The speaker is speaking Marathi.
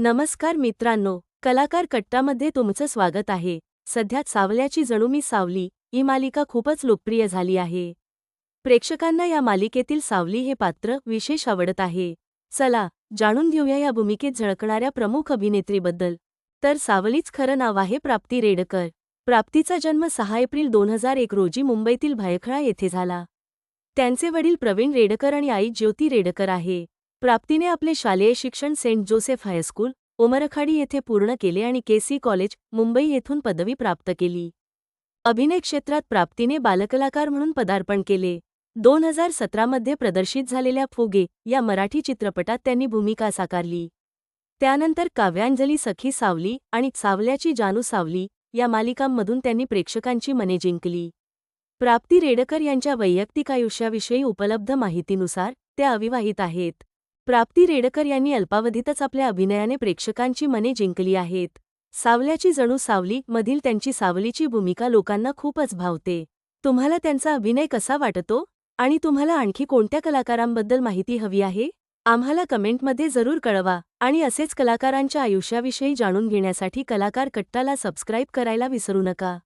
नमस्कार मित्रांनो कलाकार कट्टामध्ये तुमचं स्वागत आहे. सध्या सावल्याची जणू मी सावली ही मालिका खूपच लोकप्रिय झाली आहे. प्रेक्षकांना या मालिकेतील सावली हे पात्र विशेष आवडत आहे. चला जाणून घेऊया या भूमिकेत झळकणाऱ्या प्रमुख अभिनेत्रीबद्दल. तर सावलीच खरं नाव आहे प्राप्ती रेडकर. प्राप्तीचा जन्म सहा एप्रिल दोन हजार एक रोजी मुंबईतील भायखळा येथे झाला. त्यांचे वडील प्रवीण रेडकर आणि आई ज्योती रेडकर आहे. प्राप्तीने आपले शालेय शिक्षण सेंट जोसेफ हायस्कूल उमरखाडी येथे पूर्ण केले आणि केसी कॉलेज मुंबई येथून पदवी प्राप्त केली. अभिनय क्षेत्रात प्राप्तीने बालकलाकार म्हणून पदार्पण केले. दोन हजार सतरामध्ये प्रदर्शित झालेल्या फुगे या मराठी चित्रपटात त्यांनी भूमिका साकारली. त्यानंतर काव्यांजली सखी सावली आणि सावल्याची जानू सावली या मालिकांमधून त्यांनी प्रेक्षकांची मने जिंकली. प्राप्ती रेडकर यांच्या वैयक्तिक आयुष्याविषयी उपलब्ध माहितीनुसार त्या अविवाहित आहेत. प्राप्ती रेडकर यांनी अल्पावधीतच आपल्या अभिनयाने प्रेक्षकांची मने जिंकली आहेत. सावल्याची जणू सावली मधील त्यांची सावलीची भूमिका लोकांना खूपच भावते. तुम्हाला त्यांचा अभिनय कसा वाटतो? आणि तुम्हाला आणखी कोणत्या कलाकारांबद्दल माहिती हवी आहे? आम्हाला कमेंटमध्ये जरूर कळवा आणि असेच कलाकारांच्या आयुष्याविषयी जाणून घेण्यासाठी कलाकार कट्टाला सबस्क्राईब करायला विसरू नका.